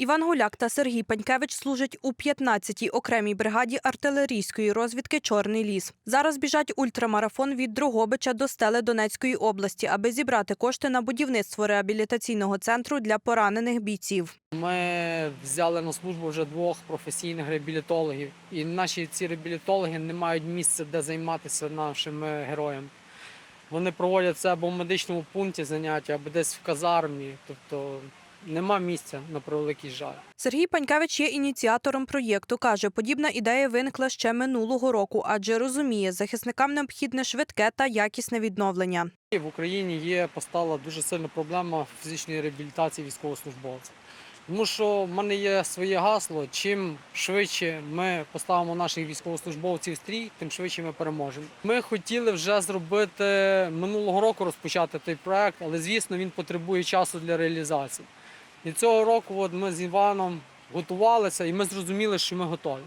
Іван Гуляк та Сергій Панькевич служать у 15-й окремій бригаді артилерійської розвідки Чорний ліс. Зараз біжать ультрамарафон від Дрогобича до стели Донецької області, аби зібрати кошти на будівництво реабілітаційного центру для поранених бійців. Ми взяли на службу вже двох професійних реабілітологів, і наші ці реабілітологи не мають місця, де займатися нашими героями. Вони проводять це або в медичному пункті заняття, або десь в казармі. Тобто нема місця на превеликий жаль. Сергій Панькевич є ініціатором проєкту. Каже, подібна ідея виникла ще минулого року, адже розуміє, захисникам необхідне швидке та якісне відновлення. В Україні є постала дуже сильна проблема фізичної реабілітації військовослужбовців. Тому що в мене є своє гасло: чим швидше ми поставимо наших військовослужбовців в стрій, тим швидше ми переможемо. Ми хотіли вже зробити минулого року розпочати той проект, але звісно він потребує часу для реалізації. І цього року от ми з Іваном готувалися, і ми зрозуміли, що ми готові.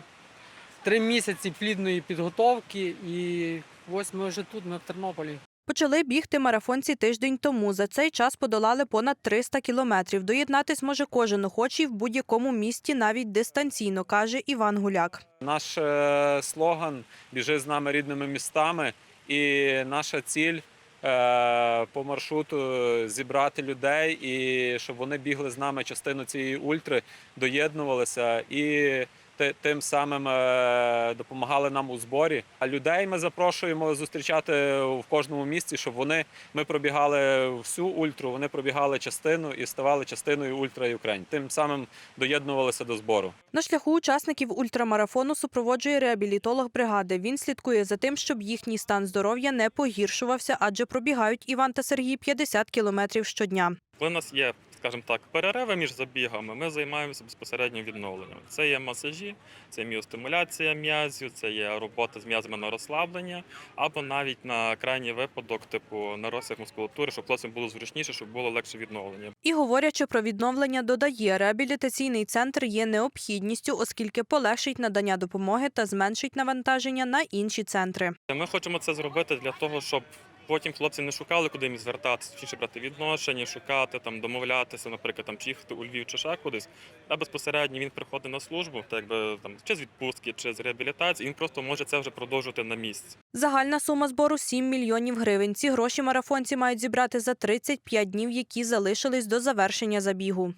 Три місяці плідної підготовки, і ось ми вже тут, ми в Тернополі. Почали бігти марафонці тиждень тому. За цей час подолали понад 300 кілометрів. Доєднатись може кожен охочий в будь-якому місті, навіть дистанційно, каже Іван Гуляк. Наш е, слоган біжи з нами рідними містами, і наша ціль по маршруту зібрати людей і щоб вони бігли з нами частину цієї ультри, доєднувалися. І тим самим е, допомагали нам у зборі. А людей ми запрошуємо зустрічати в кожному місці, щоб вони ми пробігали всю ультру, вони пробігали частину і ставали частиною ультра Юкрейн. Тим самим доєднувалися до збору. На шляху учасників ультрамарафону супроводжує реабілітолог бригади. Він слідкує за тим, щоб їхній стан здоров'я не погіршувався, адже пробігають Іван та Сергій 50 кілометрів щодня. Коли у нас є, скажімо так, перериви між забігами, ми займаємося безпосередньо відновленням. Це є масажі, це міостимуляція м'язів, це є робота з м'язами на розслаблення, або навіть на крайній випадок, типу на розсяг мускулатури, щоб хлопцям було зручніше, щоб було легше відновлення. І говорячи про відновлення, додає, реабілітаційний центр є необхідністю, оскільки полегшить надання допомоги та зменшить навантаження на інші центри. Ми хочемо це зробити для того, щоб потім хлопці не шукали, куди їм звертатися, ще брати відношення, шукати там, домовлятися, наприклад, там чи їхати у Львів чи ще кудись. А безпосередньо він приходить на службу, так якби там чи з відпустки, чи з реабілітації. Він просто може це вже продовжувати на місці. Загальна сума збору 7 мільйонів гривень. Ці гроші марафонці мають зібрати за 35 днів, які залишились до завершення забігу.